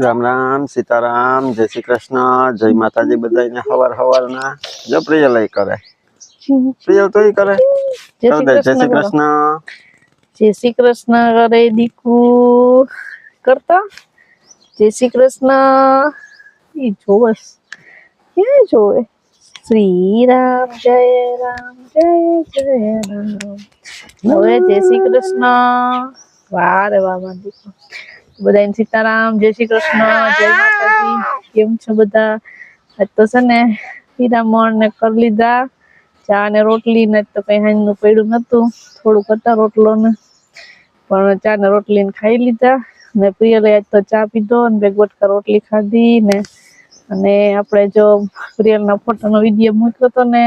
રામ રામ સીતારામ જય શ્રી કૃષ્ણ જય માતાજી બધાને હવાર હવારના. જો પ્રિયલય કરે. પ્રિયલ તો કરે. જય શ્રી કૃષ્ણ જય શ્રી કૃષ્ણ કરે દીકુ. કરતા? જય શ્રી કૃષ્ણ. એ જોવસ ક્યાં જોવે. શ્રી રામ જય રામ જય જય રામ. હવે જય શ્રી કૃષ્ણ. વાહ રે વાહ દીકરો. બધાને સીતારામ જય શ્રી કૃષ્ણ જય માતાજી. કેમ છો બધા? આજ તો છે ને હીરામણ ને કરી લીધા. ચા ને રોટલી ને તો કઈ હાંજનું પડ્યું નતું થોડુંક હતા રોટલો ને. પણ ચા ને રોટલી ને ખાઈ લીધા. ને પ્રિયલે આજ તો ચા પીધો ને બે ગોટકા રોટલી ખાધી ને. અને આપણે જો પ્રિયલના ફોટાનો વીડિયો મૂક્યો હતો ને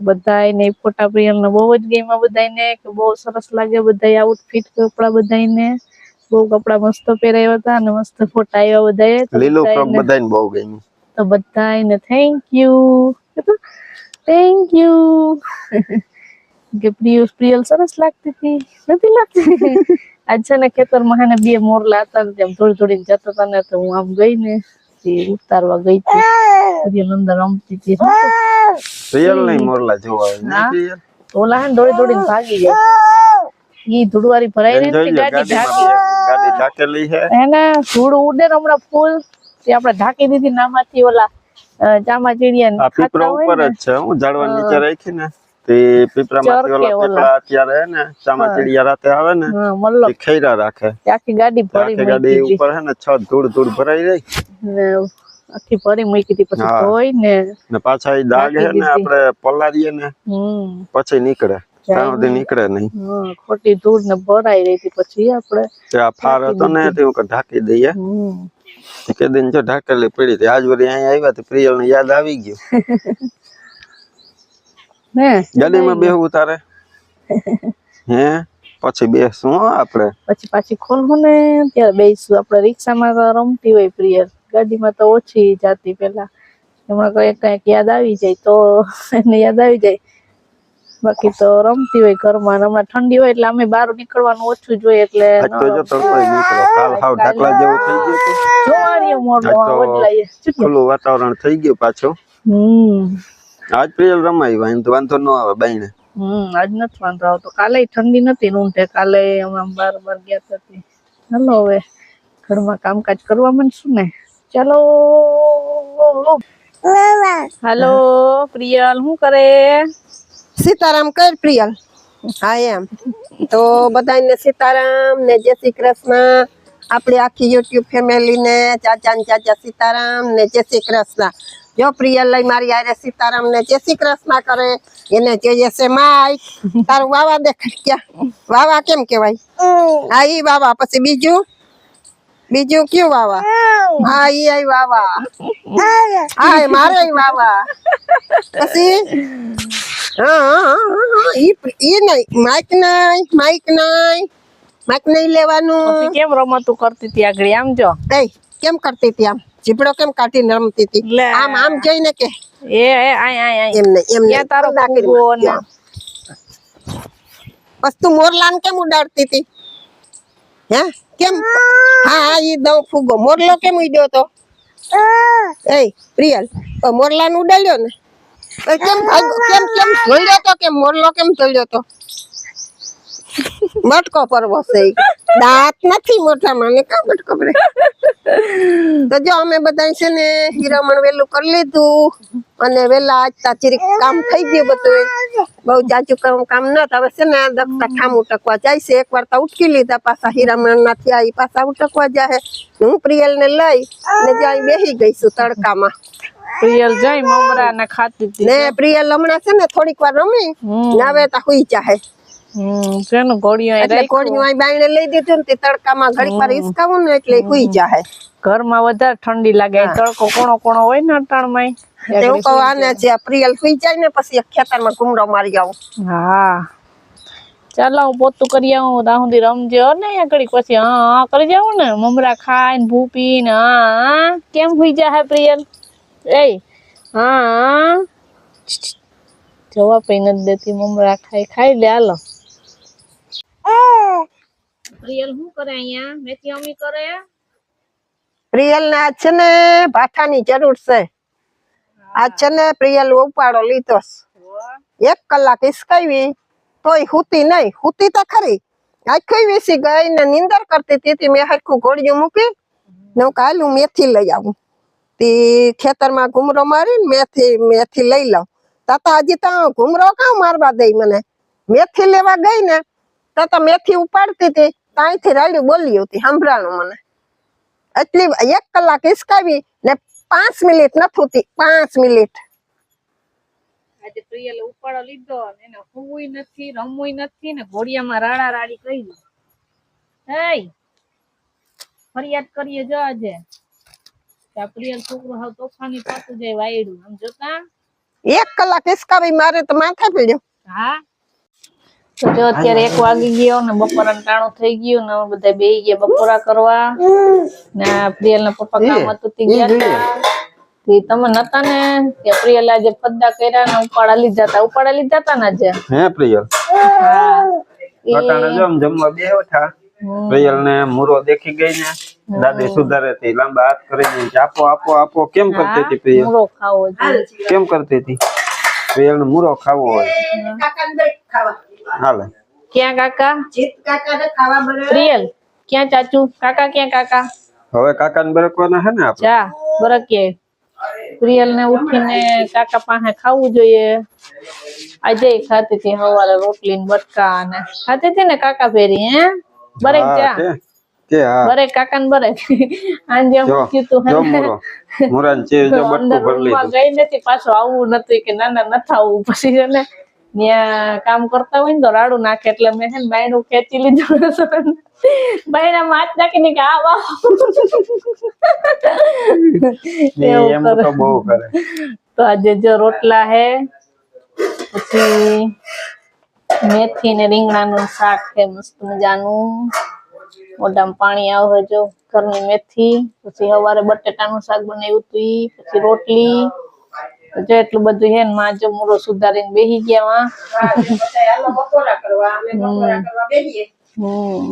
બધાયને ઈ ફોટા પ્રિયલને બહુ જ ગયા બધા ને કે બહુ સરસ લાગે બધાય આઉટફિટ કપડા બધાયને. બહુ કપડા મસ્ત પહેરાયા હતા અને મસ્ત ફોટા આવ્યા બધાએ. લીલો ફ્રોક બધાને બહુ ગમ્યું. તો બધાને થેન્ક યુ થેન્ક યુ કે પ્રિય પ્રિયલ સરસ લાગતી હતી. નથી લાગતી? આજ છે ને ખેતરમાં બે મોરલા હતા ને જેમ થોડી થોડી જતા હતા ને તો હું આમ ગઈ ને ઉતારવા ગઈ હતી. પ્રિયલ અંદર રમતી હતી. પ્રિયલ નહીં મોરલા જોવા ઓલા હે દોડી દોડીને ભાગી ગયા ઈ ધૂળવારી ભરાઈ રહી હતી ગાડી ઢાંકી ઢાકેલી છે એને ધૂળ ઉડે ને હમણાં ફૂલ. તે આપણે ઢાંકી દીધી નામાંથી ઓલા ચામા ચામાચીડિયા આ પીપળા ઉપર જ છે હું ઝાડવા નીચે રાખી ને તે પીપળામાંથી ઓલા. પીપળા અત્યારે ને ચામા ચીડિયા રાતે આવે ને મતલબ ખેરા રાખે. આખી ગાડી ભરી આખી ગાડી ઉપર હે ને છ ધૂળ ધૂળ ભરાઈ રહી. ને આખી ભરી મૂકી હતી પછી ધોઈ ને ને પાછા એ દાગ હે ને આપણે પલાળીએ ને હમ. પછી નીકળે. ત્યાં સુધી નીકળે નહીં. હા, ખોટી ધૂળ ને ભરાઈ રહી હતી પછી આપણે તે આ ફાર હતો ને તે હું ઢાંકી દઈએ. હમ. કે દિન જો ઢાકેલી પડી હતી. આજ વળી અહીંયા આવ્યા તો પ્રિયલ ને યાદ આવી ગયું. ને ગાડીમાં બેહવું તારે? હે? પછી બેસું હો આપણે. પછી પાછી ખોલવું ને ત્યારે બેસું આપણે રિક્ષામાં તો રમતી હોય પ્રિય ગાડીમાં તો ઓછી જાતી પેલા. હમણાં કંઈક કંઈક યાદ આવી જાય તો એને યાદ આવી જાય. બાકી તો રમતી હોય ઘરમાં હમણાં ઠંડી હોય એટલે અમે બહાર નીકળવાનું ઓછું જોઈએ એટલે ખુલ્લું વાતાવરણ થઈ ગયું પાછું. આજ પ્રિયલ રમાય વાંધો વાંધો ન આવે બાઈને હમ આજ નથી વાંધો આવતો. કાલે ઠંડી નથી રૂંઢે કાલે આમ બાર બાર ગયા હતી. ચાલો હવે ઘરમાં કામકાજ કરવા માંડશું ને. ચાલો. હાલો પ્રિયલ શું કરે? સીતારામ કર પ્રિયલ. હા, એમ. તો બધાને સીતારામ ને જય શ્રી કૃષ્ણ. આપણી આખી યુટ્યુબ ફેમિલી ને ચાચા ને ચાચા સીતારામ ને જય શ્રી કૃષ્ણ. જો પ્રિયલ લઈ મારી આરે સીતારામ ને જય શ્રી કૃષ્ણ કરે, એને જોઈએ છે માય. તારું વાવા દેખાડ ક્યાં વાવા કેમ કેવાય હા, ઈ વાવા. પછી બીજું? બીજું કયું વાવા? હા, ઈ આઈ વાવા. હા મારે વાવા. પછી? ઈ ઈ નહીં માઇક નહીં માઇક નહીં માઇક નહીં લેવાનું. કેમ રમતું કરતી હતી આગળ આમ જો? એ કેમ કરતી હતી આમ? જીપડો કેમ કાઢીને રમતી હતી. આમ આમ જઈને કે. એ એ આય એમ નહીં એમ ક્યાં તારો ફૂગો ને. બસ તું મોરલાને કેમ ઉડાડતી હતી? હે? કેમ? હા હા ઈ દઉં ફૂગો મોરલો કેમ ઉડ્યો તો? એ પ્રિયલ તો મોરલાને ઉડાડ્યો ને? કેમ કેમ કેમ ઝોલ્યો તો કેમ? મોરલો કેમ ઝોલ્યો તો? મટકો પરવો છે ઈ. દાંત નથી મોટા મને કા મટકો પડે તો જો અમે બધા છે ને હીરામણ વેલું કરી લીધું અને વેલા આજ તાચીરી કામ થઈ ગયું બધું બહુ જાજુ કામ કામ ન હવે છે ને દક્ષા ઠામ ઉટકવા જાય છે. એકવાર તો ઉટકી લીધા પાછા હીરામણ ના થયા પાછા ઉટકવા જાય હું પ્રિયલ ને લઈ ને જાય બેસી ગઈ છું તડકામાં. પ્રિયલ જઈ મમરા ને ખાતી હતી ને પ્રિયલ હમણાં છે ને થોડીક વાર રમી નાવે તા હુઈ જાહે. ઘોડિયું અહીં એટલે? કોળીયું અહીં બાયણે લઈ દીધું ને તે તડકામાં ઘડીક વાર હિસકાવું ને એટલે હુઈ જાહે. ઘરમાં વધારે ઠંડી લાગે તડકો કોણો કોણો હોય ને અટાણમાં તેવું કહો આને જે પ્રિયલ સુઈ જાય ને પછી ખેતરમાં ઘૂમડો મારી આવું. હા. ચાલો હું પોતું કરી આવું. ત્યાં સુધી રમજો ને ઘડીક પછી. હા કરી જાવ ને. મમરા ખાઈને ભૂપી ને હા હા. કેમ સુઈ જાય પ્રિયલ? એ હા. જવા જવાબ નથી દેતી મમરા ખાઈ ખાઈ લે હાલો. પ્રિયલ શું કરે અહીંયા? મેથી અમી કરે? પ્રિયલ ને આજ છે ને ભાઠાની જરૂર છે. આજ છે ને પ્રિયલ ઉપાડો લીધો એક કલાક હિસકાવી તોય હુતી નહીં હુતી તો ખરી. આખી વીસી ગઈ ને નિંદર કરતી હતી મેં હરખું ઘોડિયું મૂકી ને હું કાલ હું મેથી લઈ આવું. ખેતરમાં ઘૂમરો મારી મેથી મેથી લઈ લઉં. તાતા હજી તો ઘૂમરો કાં મારવા દઈ મને? મેથી લેવા ગઈ ને, તાતા મેથી ઉપાડતી હતી, ત્યાંથી રાડ્યું બોલી હતી, સંભળાણું મને. એટલી એક કલાક હિસકાવી ને પાંચ મિનિટ નથી પાંચ મિનિટ. આજે પ્રિયલે ઉપાડો લીધો એને હુંય નથી રમવું નથી ને ઘોડિયામાં રાડા રાડી કરી ફરિયાદ કરીએ જો આજે. પ્રિયલ છોકરો હાવ તોફાની પાતું જાય વાયડું. આમ જોતા? એક કલાક હિસકાવી મારે તો માથે પીડ્યો. હા? તો જો અત્યારે એક વાગી ગયો ને બપોર થઈ ગયું ને બધા બે ગયા બપોરા કરવા. ને પ્રિયલ ના પપ્પા કામ હતું તે ગયા હતા. તે તમે નતા ને? કે પ્રિયલ આજે ફદ્દા કર્યા ને ઉપાડા લીધા હતા ઉપાડા લીધા હતા ને આજે? હે પ્રિયલ? હા. ઈ- જો જમવા બે હતા હમ. પ્રિયલ ને મૂરો દેખી ગઈ ને દાદી સુધારે હતી લાંબા હાથ કરીને કે આપો આપો આપો કેમ કરતી હતી પ્રિયલ મૂળો ખાવો જોઈએ કેમ કરતી હતી પ્રિયલ ને મૂરો ખાવો હોય હાલે ક્યાં કાકા જીત કાકાને ખાવા બને પ્રિયલ ક્યાં ચાચુ કાકા ક્યાં કાકા હવે કાકા ને બરકવાના હે ને આપણે જા બરકે પ્રિયલ ને ઉઠીને કાકા પાસે ખાવું જોઈએ આજે ખાતી હતી સવારે રોટલી ને બટકા ને ખાતી હતી ને કાકા ભેરી હે બરેક જા. કે- હા. બરેક કાકાને બરેક. આંજે કીધું જો મૂરો છે જો બટકો ભરલી ભરી ગઈ નથી પાછું આવવું નથી કે ના ના નથી આવવું. પછી છે ને ત્યાં કામ કરતા હોય ને તો રાડું નાખે એટલે મેં છે ને બાયણું ખેંચી લીધું બાયણા માં હાથ નાખીને કે આ વાહ ને એમ તો બહુ કરે. તો આજે જો રોટલા હે પછી મેથી ને રીંગણાનું શાક છે મસ્ત મજાનું. મોઢામાં પાણી આવે જો ઘરની મેથી પછી સવારે બટેટાનું શાક બનાવ્યું હતું પછી રોટલી. જો એટલું બધું છે ને માં જો મૂળો સુધારીને બેસી ગયા હમ.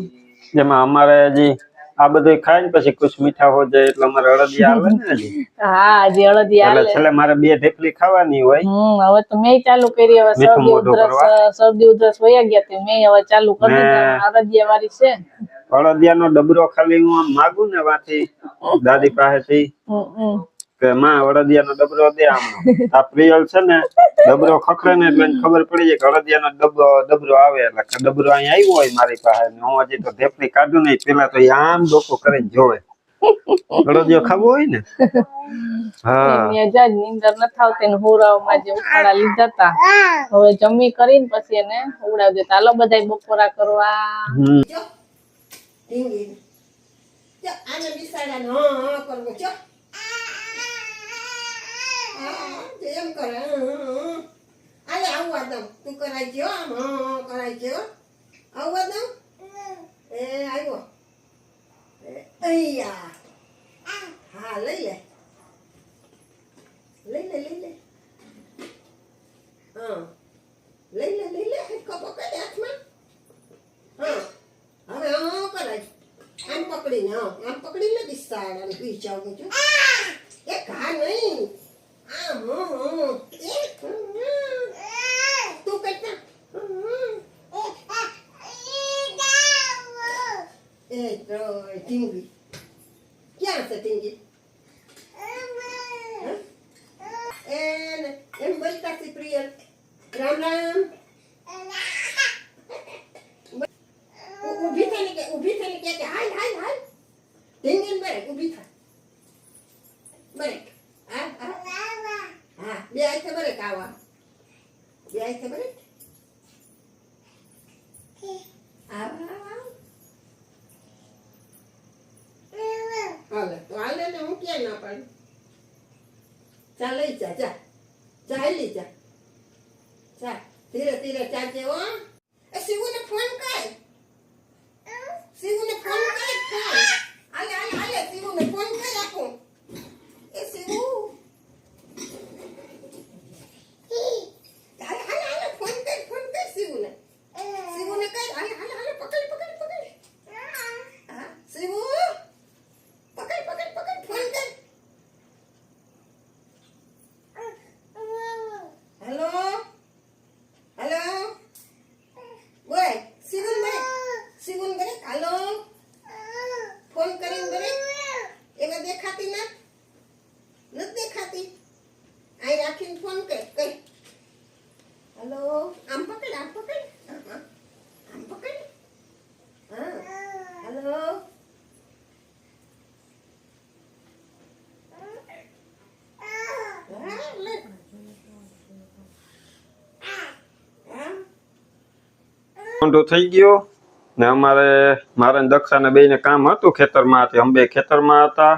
જેમાં અમારે હજી આ બધું ખાય ને પછી કુછ મીઠા હો જાય એટલે અમારે અડદિયા આવે ને હજી. હા હજી અડદી એટલે હાલે મારે બે ઢેફલી ખાવાની હોય. હમ હવે તો મેં ચાલુ કરી હવે શરદી ઉધરસ શરદી ઉધરસ વયા ગયા તે મેં હવે ચાલુ કરી ને- અડદિયા વાળી છે. અડદિયાનો ડબરો ખાલી હું આમ માગું ને વાથી દાદી પાસેથી. હમ. કે માં અડદિયાનો ડબરો દે આમ આ પ્રિયલ છે ને ડબરો ખખડે ને એટલે ખબર પડી જાય કે અડદિયાનો ડબરો ડબરો આવે એટલે ડબરો અહીંયા આવ્યો હોય મારી પાસે. હું હજી તો ઢેફલી કાઢું નહીં પેલા તો આમ ડોકો કરીને જોવે. અડદિયો ખાવો હોય ને? હા. ત્યાં જા નીંદર ન આવતી ને હુરાઓમાં જે ઉખાડા લીધા તા હવે જમી કરીને પછી એને ઉડાવી દેતા હાલો બધા બપોરા કરવા. હમ. આને હા હા કરવું. જો. એમ કરે. આલે આવવા દઉં તું કરાઈ ગયો આમ હા કરાઈ ગયો આવવા દઉં એ આવ્યો અહીંયા હા લઈ લે લઈ લે લઈ લે હા લઈ લે લઈ લે હિચકો પકડ હાથમાં હા હવે હા કરાય આમ પકડીને હા આમ પકડીને બિસાડાને પી જાવ છું એ ઘા નહીં આમ હમ, હમ. એ, હમ, હમ. તું કરતા હમ, હમ. એ તો ટીંગી ક્યાં છે ટીંગી એને એમ બોલતા હતી પ્રિયલ રામ રામ ઉ- ઊભી થઈને કહે કે હાય હાલ હાલ હાલ ઢીંગીને બરેક ઊભી થાય બરેક. હા હા. હા બે આઈ બરેક આવા. બે આઈ બરેક આવ આવ આવ હાલે તો હાલે ને હું ક્યાં ના પાડું ચા લઈ જા જા ચા લઈ જા ચા ધીરે ધીરે ચાલજે હો એ શિવુને ફોન કર શિવુને ફોન કર ફોન હાલે હાલે હાલે શિવુને ફોન કર આપું એ શિવુ હાલે હાલે હાલે ફોન કર ફોન કર શિવુને શિવુને કર હાલે હાલે હાલે પકડ પકડ પકડ હા શિવુ પકડ પકડ પકડ હેલો આમ પકડ આમ પકડ આમ, આમ પકડ હા હેલો હા, લે. ઊંધું થઈ ગયો ને અમારે મારે ને દક્ષા ને બેયને કામ હતું ખેતરમાં હતી. અમે બે ખેતરમાં હતા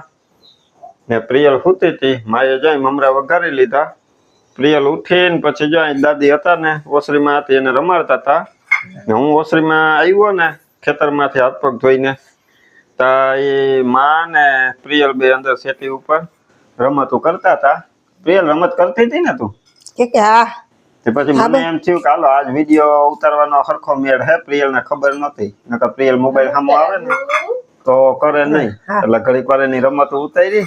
ને પ્રિયલ સૂતી હતી. માએ જઈને મમરા વઘારી લીધા. પ્રિયલ ઉઠીને પછી જાય દાદી હતા ને ઓસરીમાં હતી એને રમાડતા હતા. ને હું ઓસરીમાં આવ્યો ને ખેતરમાંથી હાથ પગ ધોઈને, તા એ માં ને પ્રિયલ બે અંદર સેટી ઉપર રમતું કરતા હતા. પ્રિયલ રમત કરતી હતી ને તું? કે હા. તે પછી મને એમ થયું કે હાલો આજ વીડિયો ઉતારવાનો સરખો મેળ હે પ્રિયલ ને ખબર નથી નકર પ્રિયલ મોબાઈલ સામો આવે ને તો કરે નહીં. એટલે ઘડીક વાર એની રમત ઉતારી.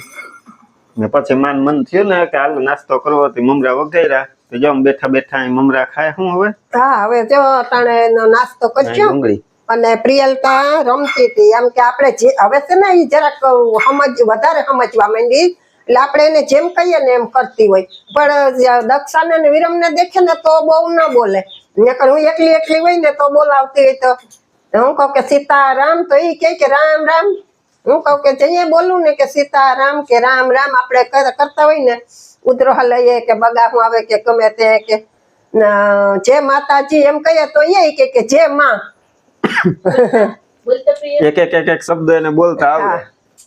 ને પછી માન મન થયું ને કે હાલ નાસ્તો કરવો હતી મમરા વગેરા તો જો બેઠા બેઠા અહીં મમરા ખાય શું હવે? હા હવે જો તાણે નાસ્તો કર્યો કરજો ડુંગળી. અને પ્રિયલતા રમતી હતી. એમ કે આપણે જે હવે છે ને એ જરાક સમજ વધારે સમજવા માંડી. એટલે આપણે એને જેમ કહીએ ને એમ કરતી હોય. પણ દક્ષાને ને વિરમને દેખે ને તો બહુ ન બોલે. નકર હું એકલી એકલી હોય ને તો બોલાવતી હોય તો. હું કહું કે સીતારામ તો એ કહે કે રામ રામ. હું કહું કે જઈએ બોલું ને કે સીતારામ કે રામ રામ આપણે કરતા હોય ને ઉધરો લઈએ કે બગાહું આવે કે ગમે તે કે જે માતાજી એમ કહીએ તો એ કે જે માં. એક એક એક એક શબ્દ એને બોલતા આવડે.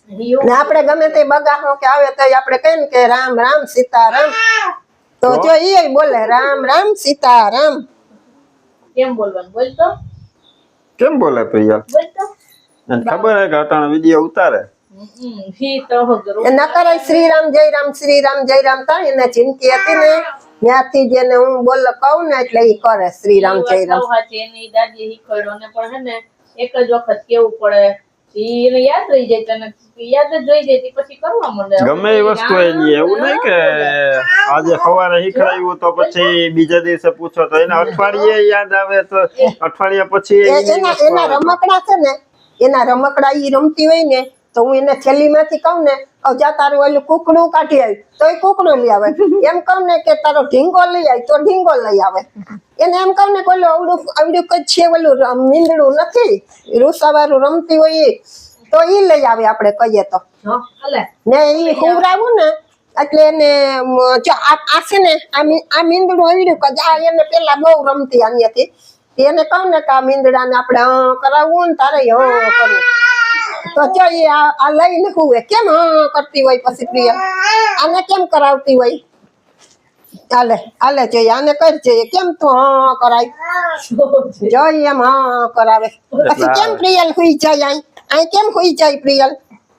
ને આપણે ગમે તે બગાહો કે આવે તો આપણે કહીએ કે રામ રામ સીતારામ. તો જો એ બોલે રામ રામ સીતારામ. કેમ બોલવાનું? બોલતો કેમ બોલે પ્રિયલ બોલતો ખબર હે કે અટાણે વીડિયો ઉતારે? તો શ્રીરામ જય રામ શ્રીરામ જય રામ થાય એને ચિંતી હતી ને ત્યાંથી જેને હું બોલ કહું ને એટલે એ કરે શ્રીરામ જય રામ એની દાદી શીખવાડ્યો. ને પણ હે ને એક જ વખત કેવું પડે? એને યાદ રહી જાય તને. યાદ જ રહી જાય પછી કરવા માંડે. ગમે એ વસ્તુ એની એવું નહીં કે આજે સવારે શીખડાયું તો પછી બીજા દિવસે પૂછો તો એને અઠવાડિયે યાદ આવે તો અઠવાડિયા પછી એના. રમકડા છે ને એના રમકડા ઈ રમતી હોય ને તો હું એને થેલીમાંથી કહું ને જા તારું ઓલું કુકડું કાઢી આવ્યું તો એ કુકડું લઈ આવે. એમ કહું ને કે તારો ઢીંગો લઈ આવી. તો ઢીંગો લઈ આવે. એને એમ કહું ને કોઈ અવડું અવડું કઈ છે ઓલું મીંદડું નથી? રૂસાવાળું રમતી હોય તો ઈ લઈ આવે આપણે કહીએ તો. ને ઈ હુવરાવું ને એટલે એને જો આ છે ને આ મીંદડું આવડ્યું કે આ એને પેલા બહુ રમતી આનિયાથી એને કહું ને કે આ મીંદડાને આપણે હં કરાવવું ને તારે હ કરવું તો જો આ લઈને હુવે કેમ હા કરતી હોય પછી પ્રિય? આને કેમ કરાવતી હોય? આલે હાલે જોઈએ આને કઈ જોઈએ કેમ તું હા કરાય? જોઈએ એમ હા કરાવે. પછી કેમ પ્રિયલ હુઈ જાય અહીં આઈ કેમ હુઈ જાય પ્રિયલ?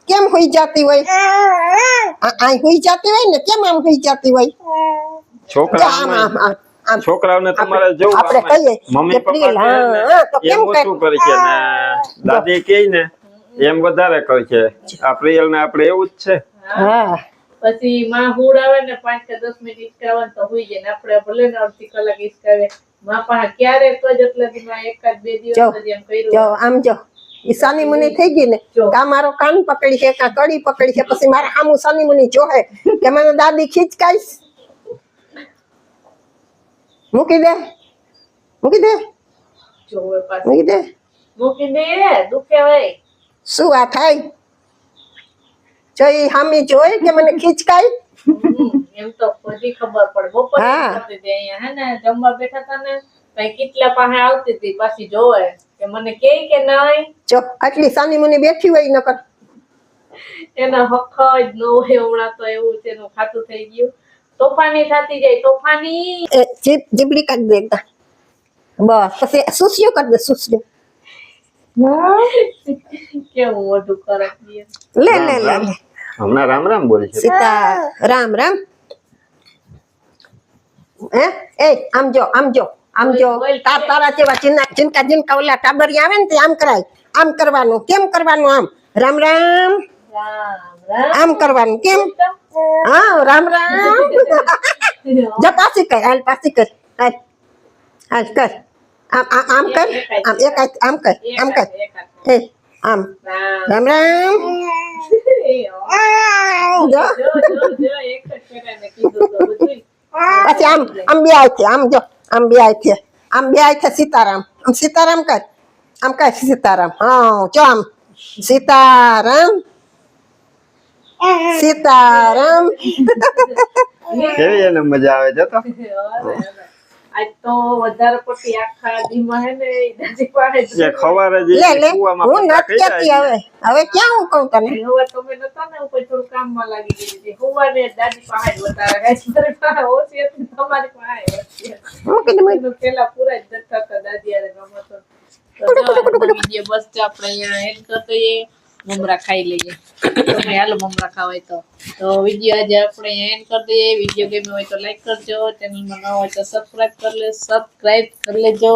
કેમ હુઈ જતી હોય? આઈ હુઈ જતી હોય ને કેમ આમ હુઈ જતી હોય? છોકરા છોકરાઓને તમારે જોવું આપણે કહીએ મમ્મી પપ્પા તો કેમ કરી છે ને દાદી કહે ને એમ વધારે કહે છે. આ પ્રિયલ ને આપણે એવું જ છે. હા. પછી માં હુડ આવે ને પાંચ કે દસ મિનિટ હિસકાવે તો હુઈ જાય ને આપણે ભલે ને અડધી કલાક હિસકાવે માં પાસે ક્યારેક જ એટલે દીમાં એકાદ બે દિવસ જો, એમ કર્યું જો આમ જો. ઈ મુનિ થઈ ગઈ ને કા મારો કાન પકડી છે કા કડી પકડી છે પછી મારા આમ સાની મુનિ જોહે કે મને દાદી ખીચકાઈશ. મૂકી દે. મૂકી દે. જોવે પાછું. મૂકી દે. મૂકી દે દુખે ભાઈ. શું આ થાય? જોઈ હામી જોઈ કે મને ખીચકાઈ? એમ તો બધી ખબર પડે. બપોરે અહીંયા હે ને જમવા બેઠા હતા ને કેટલા પાસે આવતી હતી પાછી જોવે કે મને કે કે નહીં. જો આટલી સાની મુની બેઠી હોય નકર. એના હક જ ન હોય હમણાં તો એવું છે એનું ખાતું થઈ ગયું. તોફાની થતી જાય તોફાની. જીબડી કાઢી દે બસ પછી સુસ્યું કરી દે સુસ્યું. કેવું મોઢું કરે લે લે લે હમણાં રામ રામ બોલે છે. સીતા રામ રામ. હે? એ આમ જો આમ જો આમ જો. તાર તારા જેવા ચિન્ના ચિંતા ચિંકા ઓલા ટાબરી આવે ને તે આમ કરાય. આમ કરવાનું કેમ કરવાનું આમ? રામ રામ રામ રામ. આમ કરવાનું કેમ? હા રામ રામ. જા પાછી કર હાલ પાછી કર. હાલ હાલ કર. આમ આમ આમ કર આમ એક હાથ આમ કર આમ કર એ આમ રામ રામ રામ જો જો જો જો એક જ ફેરાને કીધું તો બધુંય. પછી આમ આમ બે હાથે આમ જો આમ બે આઈથે આમ બે આઈથે સીતારામ આમ સીતારામ કર આમ કર સીતારામ હા ચો આમ સીતારામ સીતારામ કેવી એને મજા આવે છે તો આજ તો વધારે પડતી આખા દીમાં હે ને દાદી પાસે જ ખવારે જે લે લે હું પત્તા નથી ખાઈ કહેતી જાય હવે. હવે ક્યાં હું કહું તને? હવે તમે નતા ને ઉપર થોડું કામમાં લાગી ગઈ હતી. દાદી પાસે વધારે પાસે ઓછી હતી તમારી પાસે હું કીધું મેં પેલા પૂરા જ જતા દાદી હારે રમતો. તો બસ આપણે અહીંયા મમરા ખાઈ લઈએ. તમે હાલો મમરા ખાવાય તો. તો વીડિયો આજે આપણે એન્ડ કરી દઈએ. વીડિયો ગમ્યો હોય તો લાઈક કરજો. ચેનલમાં નવા હોય તો સબસ્ક્રાઈબ કરી લે સબસ્ક્રાઈબ કરી લેજો.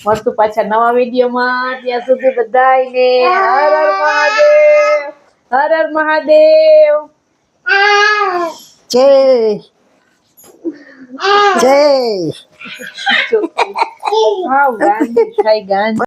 મળતું પાછા નવા વિડીયોમાં. ત્યાં સુધી બધાયને હર હર મહાદેવ. હર હર મહાદેવ. જય. જય. હા ગાંધી ખાઈ ગાંધી.